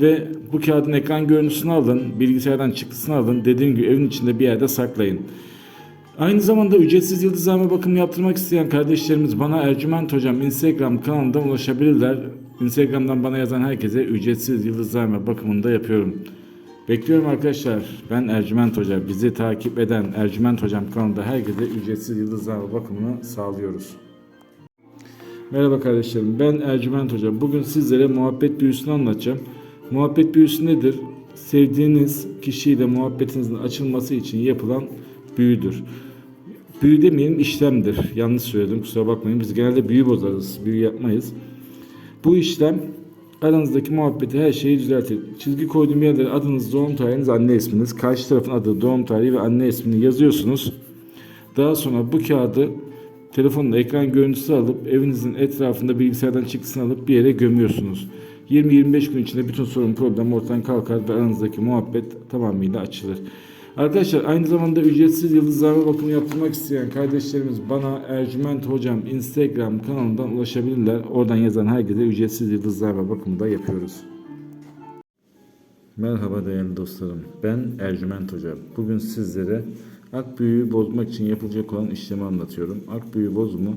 ve bu kağıdın ekran görüntüsünü alın, bilgisayardan çıktısını alın. Dediğim gibi evin içinde bir yerde saklayın. Aynı zamanda ücretsiz yıldızlama bakımı yaptırmak isteyen kardeşlerimiz bana Ercüment Hocam Instagram kanalından ulaşabilirler. Instagram'dan bana yazan herkese ücretsiz yıldızlama bakımını da yapıyorum. Bekliyorum arkadaşlar. Ben Ercüment Hoca. Bizi takip eden Ercüment Hocam kanalında herkese ücretsiz yıldızlama bakımını sağlıyoruz. Merhaba kardeşlerim. Ben Ercüment Hocam. Bugün sizlere muhabbet büyüsünü anlatacağım. Muhabbet büyüsü nedir? Sevdiğiniz kişiyle muhabbetinizin açılması için yapılan büyüdür. Büyü demeyelim işlemdir. Yanlış söyledim kusura bakmayın. Biz genelde büyü bozarız. Büyü yapmayız. Bu işlem aranızdaki muhabbeti her şeyi düzeltir. Çizgi koyduğum yerlere adınız, doğum tarihiniz, anne isminiz, karşı tarafın adı, doğum tarihi ve anne ismini yazıyorsunuz. Daha sonra bu kağıdı telefonla ekran görüntüsü alıp evinizin etrafında bilgisayardan çıktısını alıp bir yere gömüyorsunuz. 20-25 gün içinde bütün sorun problem ortadan kalkar ve aranızdaki muhabbet tamamıyla açılır. Arkadaşlar aynı zamanda ücretsiz yıldızlama bakımı yaptırmak isteyen kardeşlerimiz bana Ercüment Hocam Instagram kanalından ulaşabilirler. Oradan yazan herkese ücretsiz yıldızlama bakımı da yapıyoruz. Merhaba değerli dostlarım. Ben Ercüment Hoca. Bugün sizlere ak büyüğü bozmak için yapılacak olan işlemi anlatıyorum. Ak büyü bozumu